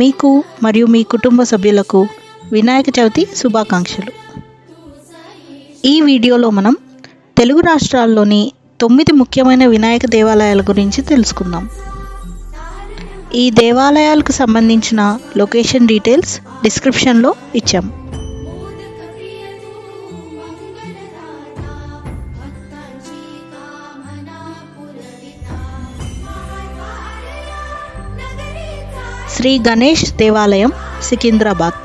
మీకు మరియు మీ కుటుంబ సభ్యులకు వినాయక చవితి శుభాకాంక్షలు. ఈ వీడియోలో మనం తెలుగు రాష్ట్రాల్లోని తొమ్మిది ముఖ్యమైన వినాయక దేవాలయాల గురించి తెలుసుకుందాం. ఈ దేవాలయాలకు సంబంధించిన లొకేషన్ డీటెయిల్స్ డిస్క్రిప్షన్లో ఇచ్చాం. శ్రీ గణేష్ దేవాలయం సికింద్రాబాద్.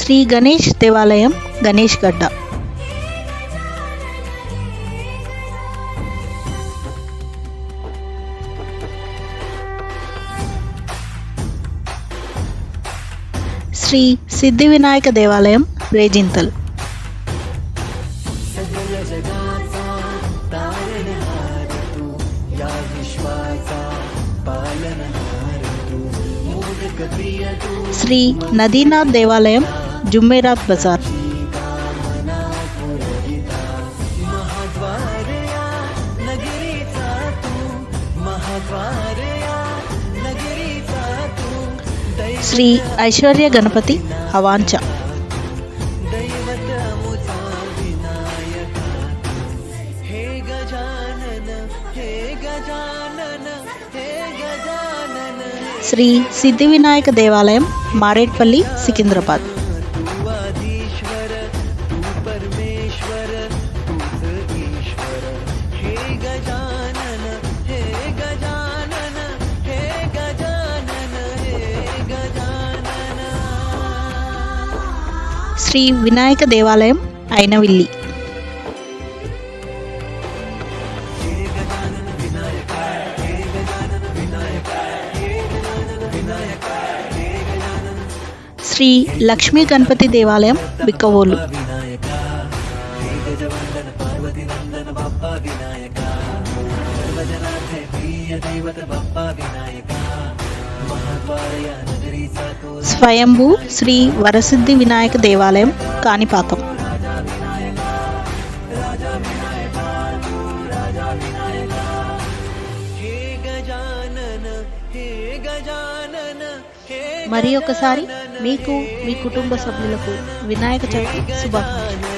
శ్రీ గణేష్ దేవాలయం గణేష్ గడ్డ. శ్రీ సిద్ధి వినాయక దేవాలయం రేజింతల్ శ్రీ నదీనాథ్ దేవాలయం జుమ్మేరాత్ బజార్ శ్రీ ఐశ్వర్య గణపతి అవాంచ శ్రీ సిద్ధి వినాయక దేవాలయం మారేడ్పల్లి సికింద్రాబాద్. శ్రీ వినాయక దేవాలయం అయినవిల్లి శ్రీ లక్ష్మీ గణపతి దేవాలయం బిక్కవోలు. స్వయంభూ శ్రీ వరసిద్ధి వినాయక దేవాలయం కాణిపాకం. మరి ఒకసారి మీకు మీ కుటుంబ సభ్యులకు వినాయక చవితి శుభాకాంక్షలు.